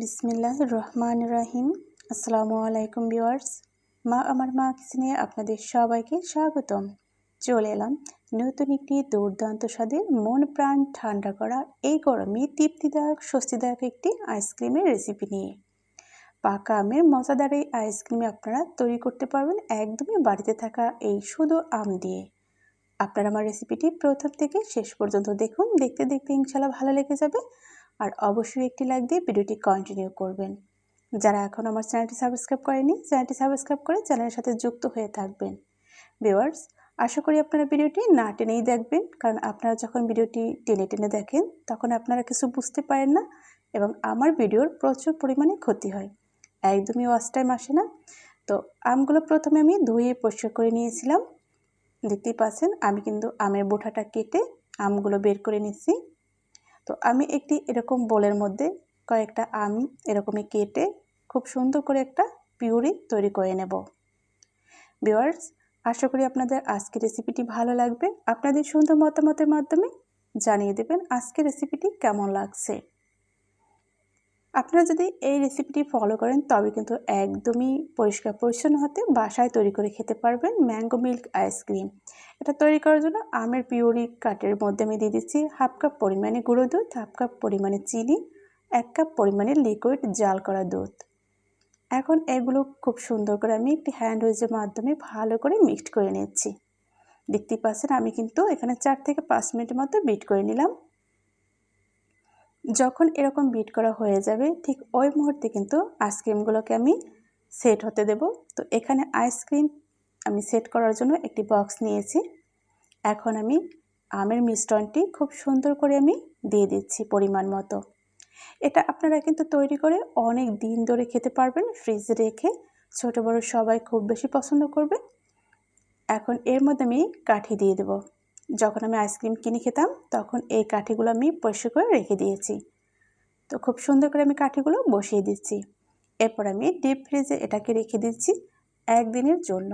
বিসমিল্লাহ রহমান রাহিম। আসসালামু আলাইকুম ভিউয়ার্স। মা, আমার মা কিচেনে আপনাদের সবাইকে স্বাগতম। চলে এলাম নতুন একটি দুর্দান্ত স্বাদে মন প্রাণ ঠান্ডা করা এই গরমে তৃপ্তিদায়ক, স্বস্তিদায়ক একটি আইসক্রিমের রেসিপি নিয়ে। পাকা আমের মজাদার এই আইসক্রিমে আপনারা তৈরি করতে পারবেন একদমই বাড়িতে থাকা এই শুধু আম দিয়ে। আপনারা আমার রেসিপিটি প্রথম থেকে শেষ পর্যন্ত দেখুন। দেখতে দেখতে ইনশাল্লাহ ভালো লেগে যাবে। আর অবশ্যই একটি লাইক দিয়ে ভিডিওটি কন্টিনিউ করবেন। যারা এখন আমার চ্যানেলটি সাবস্ক্রাইব করেনি, চ্যানেলটি সাবস্ক্রাইব করে চ্যানেলের সাথে যুক্ত হয়ে থাকবেন। ভিওয়ার্স আশা করি আপনারা ভিডিওটি না টেনেই দেখবেন, কারণ আপনারা যখন ভিডিওটি টেনে টেনে দেখেন, তখন আপনারা কিছু বুঝতে পারেন না এবং আমার ভিডিওর প্রচুর পরিমাণে ক্ষতি হয়। একদমই ওয়াশ টাইম আসে না। তো আমগুলো প্রথমে আমি ধুয়ে পরিষ্কার করে নিয়েছিলাম। দেখতেই পাচ্ছেন, আমি কিন্তু আমের বোঠাটা কেটে আমগুলো বের করে নিচ্ছি। তো আমি একটি এরকম বোলের মধ্যে কয়েকটা আম এরকমই কেটে খুব সুন্দর করে একটা পিউরি তৈরি করে নেব। বিওয়ার্স আশা করি আপনাদের আজকের রেসিপিটি ভালো লাগবে। আপনাদের সুন্দর মতামতের মাধ্যমে জানিয়ে দেবেন আজকের রেসিপিটি কেমন লাগছে। আপনারা যদি এই রেসিপিটি ফলো করেন, তবে কিন্তু একদমই পরিষ্কার পরিচ্ছন্ন হতে বাসায় তৈরি করে খেতে পারবেন ম্যাঙ্গো মিল্ক আইসক্রিম এটা তৈরি করার জন্য আমের পিওরি কাটের মধ্যে আমি দিয়ে দিচ্ছি হাফ কাপ পরিমাণে গুঁড়ো দুধ হাফ কাপ পরিমাণে চিনি, এক কাপ পরিমাণে লিকুইড জাল করা দুধ। এখন এগুলো খুব সুন্দর করে আমি একটি হ্যান্ড উইজের মাধ্যমে ভালো করে মিক্সড করে নিচ্ছি। দেখতেই পাচ্ছেন আমি কিন্তু এখানে চার থেকে পাঁচ মিনিটের মতো বিট করে নিলাম। যখন এরকম বিট করা হয়ে যাবে, ঠিক ওই মুহূর্তে কিন্তু আইসক্রিমগুলোকে আমি সেট হতে দেব। তো এখানে আইসক্রিম আমি সেট করার জন্য একটি বক্স নিয়েছি। এখন আমি আমের মিশ্রণটি খুব সুন্দর করে আমি দিয়ে দিচ্ছি পরিমাণ মতো। এটা আপনারা কিন্তু তৈরি করে অনেক দিন ধরে খেতে পারবেন ফ্রিজে রেখে। ছোট বড় সবাই খুব বেশি পছন্দ করবে। এখন এর মধ্যে আমি কাঠি দিয়ে দেব। যখন আমি আইসক্রিম কিনে খেতাম, তখন এই কাঠিগুলো আমি পরিষ্কার করে রেখে দিয়েছি। তো খুব সুন্দর করে আমি কাঠিগুলো বসিয়ে দিচ্ছি। এরপর আমি ডিপ ফ্রিজে এটাকে রেখে দিচ্ছি একদিনের জন্য।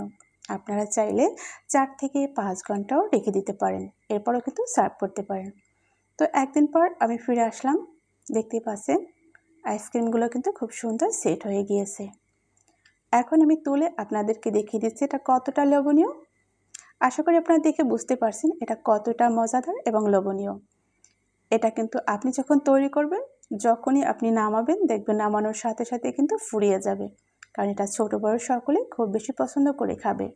আপনারা চাইলে চার থেকে পাঁচ ঘন্টাও রেখে দিতে পারেন। এরপরও কিন্তু সার্ভ করতে পারেন। তো একদিন পর আমি ফিরে আসলাম। দেখতে পাচ্ছেন, আইসক্রিমগুলো কিন্তু খুব সুন্দর সেট হয়ে গিয়েছে। এখন আমি তুলে আপনাদেরকে দেখিয়ে দিচ্ছি এটা কতটা লবণীয় আশা করি আপনারা দেখে বুঝতে পারছেন এটা কতটা মজাদার এবং লোভনীয়। এটা কিন্তু আপনি যখন তৈরি করবেন, যখনই আপনি নামাবেন, দেখবেন নামানোর সাথে সাথে কিন্তু ফুরিয়ে যাবে। কারণ এটা ছোটো বড় সকলে খুব বেশি পছন্দ করে খাবে।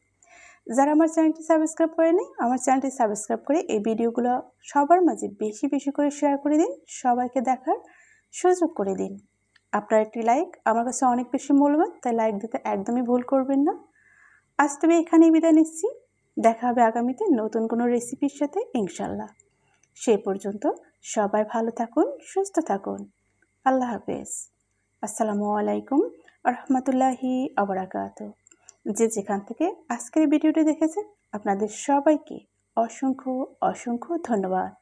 যারা আমার চ্যানেলটি সাবস্ক্রাইব করেনি, আমার চ্যানেলটি সাবস্ক্রাইব করে এই ভিডিওগুলো সবার মাঝে বেশি বেশি করে শেয়ার করে দিন, সবাইকে দেখার সুযোগ করে দিন। আপনার একটি লাইক আমার কাছে অনেক বেশি মূল্যবান, তাই লাইক দিতে একদমই ভুল করবেন না। আজ তবে এখানেই বিদায় নিচ্ছি। দেখা হবে আগামীতে নতুন কোনো রেসিপির সাথে, ইনশাল্লাহ। সে পর্যন্ত সবাই ভালো থাকুন, সুস্থ থাকুন। আল্লাহ হাফেজ। আসসালামু আলাইকুম রহমতুল্লাহি আবরাকাত। যে যেখান থেকে আজকের ভিডিওটি দেখেছেন, আপনাদের সবাইকে অসংখ্য অসংখ্য ধন্যবাদ।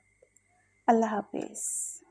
আল্লাহ হাফেজ।